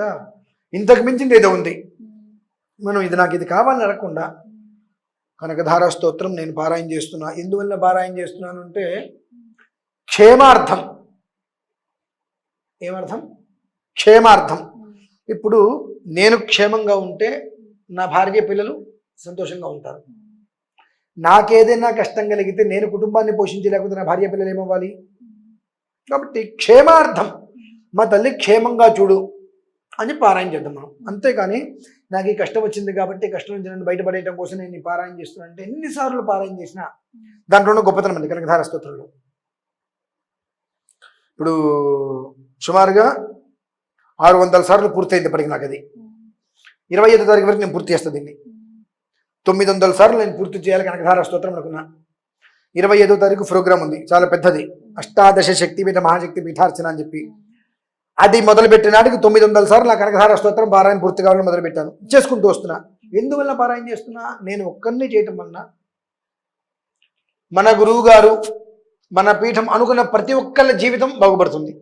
కదా? ఇంతకు మించింది ఏదో ఉంది. మనం ఇది నాకు ఇది కావాలని అడగకుండా కనకధార స్తోత్రం నేను పారాయణ చేస్తున్నా. ఎందువల్ల పారాయణ చేస్తున్నాను అంటే క్షేమార్థం. ఏమర్థం? క్షేమార్థం. ఇప్పుడు నేను క్షేమంగా ఉంటే నా భార్య పిల్లలు సంతోషంగా ఉంటారు. నాకేదైనా కష్టం కలిగితే నేను కుటుంబాన్ని పోషించలేకపోతే నా భార్య పిల్లలు ఏమవ్వాలి? కాబట్టి క్షేమార్థం. మా తల్లి క్షేమంగా చూడు. అని పారాయణ చేద్దాం మనం. అంతేకాని నాకు ఈ కష్టం వచ్చింది కాబట్టి కష్టం నుంచి నన్ను బయటపడేయడం కోసం నేను పారాయణ చేస్తున్నాను అంటే ఎన్నిసార్లు పారాయణ చేసినా దాంట్లోనే గొప్పతనం ఉంది కనకధార స్తోత్రంలో. ఇప్పుడు సుమారుగా ఆరు వందల సార్లు పూర్తయింది ఇప్పటికి నాకు అది ఇరవై ఐదో తారీఖు వరకు నేను పూర్తి చేస్తాను దీన్ని. తొమ్మిది వందల సార్లు నేను పూర్తి చేయాలి కనకధార స్తోత్రం అనుకున్నా. ఇరవై ఐదో తారీఖు ప్రోగ్రామ్ ఉంది. చాలా పెద్దది. అష్టాదశ శక్తిపీఠ మహాశక్తి పీఠార్చన అని చెప్పి. అది మొదలుపెట్టిన నాటికి తొమ్మిది వందల సార్లు నా కనకధార స్తోత్రం పారాయణ పూర్తి కావాలని మొదలుపెట్టాను. చేసుకుంటూ వస్తున్నా. ఎందువల్ల పారాయణ చేస్తున్నా? నేను ఒక్కరిని చేయటం వలన మన గురువు గారు మన పీఠం అనుకున్న ప్రతి ఒక్కళ్ళ జీవితం బాగుపడుతుంది.